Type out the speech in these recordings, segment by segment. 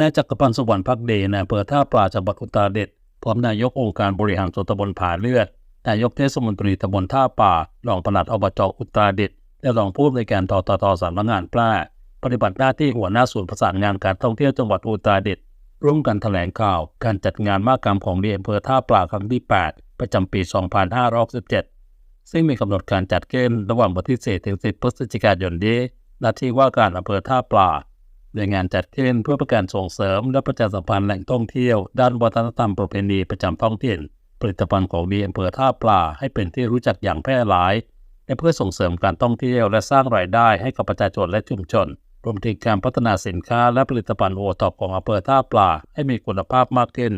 นายจักรพันธ์สวรรค์พักดีนายอำเภอท่าปลาจังหวัดอุตรดิตถ์พร้อมนายกองค์การบริหารส่วนตำบลผาเลือด นายกเทศมนตรีตำบลท่าป่า รองปลัดอบจอุตรดิตถ์และรองผู้อำนวยการตตตสำนักงานแพร่ปฏิบัติหน้าที่หัวหน้าศูนย์ประสานงานการท่องเที่ยวจังหวัดอุตรดิตถ์ร่วมกันแถลงข่าวการจัดงานมากรรมของดีอำเภอท่าปลาครั้งที่ 8 ประจำปี 2567 ซึ่งมีกำหนดการจัดขึ้นระหว่างวันที่4ถึง10พฤศจิกายนนี้ณที่ว่าการอำเภอท่าปลา โดยงานจัดขึ้นเพื่อประการส่งเสริมและประชาสัมพันธ์แหล่งท่องเที่ยว ด้านวัฒนธรรมประเพณีประจำท้องถิ่นผลิตภัณฑ์ของดีอำเภอท่าปลาให้เป็นที่รู้จักอย่างแพร่หลายและเพื่อส่งเสริมการท่องเที่ยวและสร้างรายได้ให้กับประชาชนและชุมชน รวมถึงการพัฒนาสินค้าและผลิตภัณฑ์โอท็อปของอำเภอท่าปลาให้มีคุณภาพมากขึ้น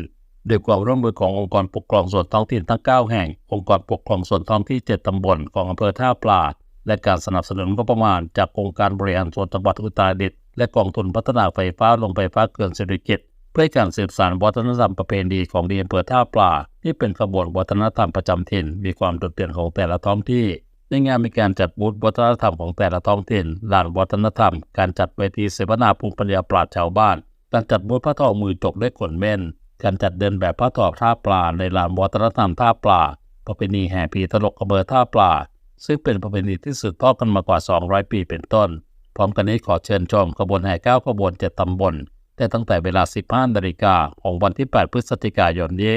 โดยความร่วมมือขององค์กรปกครองส่วนท้องถิ่นทั้ง 9 แห่ง องค์กรปกครองส่วนท้องที่ 7 ตำบลของอำเภอท่าปลาและการสนับสนุนงบประมาณจากองค์การบริหารส่วนจังหวัดอุตรดิตถ์ และกองทุนพัฒนาไฟฟ้าลงไฟฟ้าเกินเศรษฐกิจ เพื่อการสืบสานวัฒนธรรมประเพณีของดีอำเภอท่าปลาที่เป็นขบวนวัฒนธรรมประจำถิ่น มีความโดดเด่นของแต่ละท้องที่ ในงานมีการจัดบูธวัฒนธรรมของแต่ละท้องถิ่นลานวัฒนธรรม การจัดเวทีเสวนาภูมิปัญญาปราชญ์ชาวบ้าน การจัดบูธผ้าทอมือจกและขนเม่น การจัดเดินแบบผ้าทอท่าปลาในลานวัฒนธรรมท่าปลาประเพณีแห่ผีตลกอำเภอท่าปลาซึ่งเป็นประเพณีที่สืบทอดกันมากว่า 200 ปีเป็นต้น ร้อมกันนี้ขอเชิญชมขบวนแห่เก้าขบวนเจ็ดตำบลแต่ตั้งแต่เวลา 15นาฬิกาของวันที่ 8 พฤศจิกายนนี้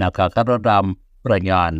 นาคาคารดำรายงาน